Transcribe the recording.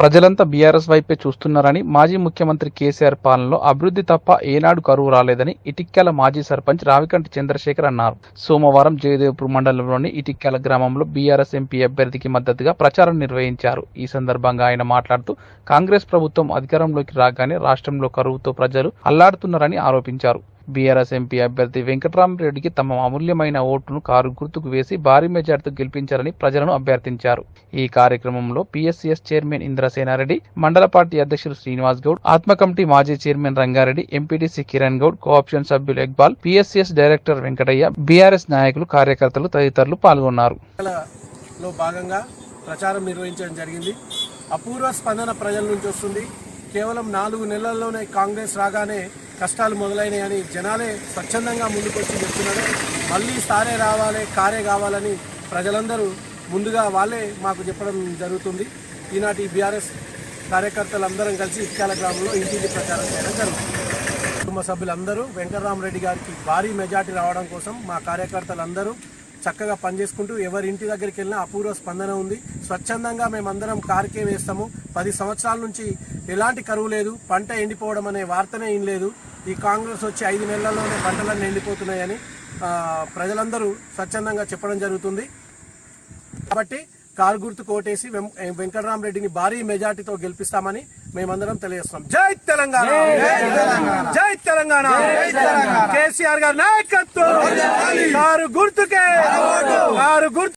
ప్రజలంతా బీఆర్ఎస్ వైపే చూస్తున్నారని మాజీ ముఖ్యమంత్రి కేసీఆర్ పాలనలో అభివృద్ధి తప్ప ఏనాడు కరువు రాలేదని ఇటిక్యాల మాజీ సర్పంచ్ రావికంటి చంద్రశేఖర్ అన్నారు. సోమవారం జయదేవ్పూర్ మండలంలోని ఇటిక్యాల గ్రామంలో బీఆర్ఎస్ ఎంపీ అభ్యర్థికి మద్దతుగా ప్రచారం నిర్వహించారు. ఈ సందర్భంగా ఆయన మాట్లాడుతూ కాంగ్రెస్ ప్రభుత్వం అధికారంలోకి రాగానే రాష్ట్రంలో కరువుతో ప్రజలు అల్లాడుతున్నారని ఆరోపించారు. బీఆర్ఎస్ ఎంపీ అభ్యర్థి వెంకటరామరెడ్డికి తమ అమూల్యమైన ఓటును కారు గుర్తుకు వేసి భారీ మెజార్టీతో గెలిపించారని ప్రజలను అభ్యర్థించారు. ఈ కార్యక్రమంలో పీఎస్సీఎస్ చైర్మన్ ఇంద్రసేనారెడ్డి మండల పార్టీ అధ్యక్షులు శ్రీనివాస్ గౌడ్ ఆత్మ కమిటీ మాజీ chairman Rangareddy MPTC Kiran Goud co-option సభ్యులు Iqbal PSCS director Venkataiah BRS నాయకులు కార్యకర్తలు తదితరులు పాల్గొన్నారు. లో భాగంగా ప్రచారం నిర్వహించడం జరిగింది. అపూర్వ స్పందన ప్రజల నుంచి వస్తుంది. కేవలం నాలుగు నెలల్లోనే కాంగ్రెస్ రాగానే కష్టాలు మొదలైనాయని జనాలే స్వచ్ఛందంగా ముందుకొచ్చి చెప్తున్నారు. మళ్ళీ సారే రావాలి కారే కావాలని ప్రజలందరూ ముందుగా వాళ్ళే మాకు చెప్పడం జరుగుతుంది. ఈనాటి బీఆర్ఎస్ కార్యకర్తలందరం కలిసి ఇక్కాల గ్రామంలో ఇంటింటి ప్రచారం చేయడం జరుగుతుంది. కుటుంబ సభ్యులందరూ వెంకటరామరెడ్డి గారికి భారీ మెజార్టీ రావడం కోసం మా కార్యకర్తలందరూ చక్కగా పనిచేసుకుంటూ ఎవరి ఇంటి దగ్గరికి వెళ్ళినా అపూర్వ స్పందన ఉంది. స్వచ్ఛందంగా మేమందరం కార్కే వేస్తాము. పది సంవత్సరాల నుంచి ఎలాంటి కరువు లేదు పంట ఎండిపోవడం అనే వార్తనే ఏం లేదు. ఈ కాంగ్రెస్ వచ్చి ఐదు నెలల్లోనే పంటలన్నీ ఎండిపోతున్నాయని ప్రజలందరూ స్వచ్ఛందంగా చెప్పడం జరుగుతుంది. కాబట్టి కారు గుర్తు కోటేసి వెంకటరామరెడ్డిని భారీ మెజార్టీతో గెలిపిస్తామని మేమందరం తెలియజేస్తాం జై తెలంగాణ! జై తెలంగాణ! కేసీఆర్ గారి నాయకత్వం! కారు గుర్తుకే! కారు గుర్తు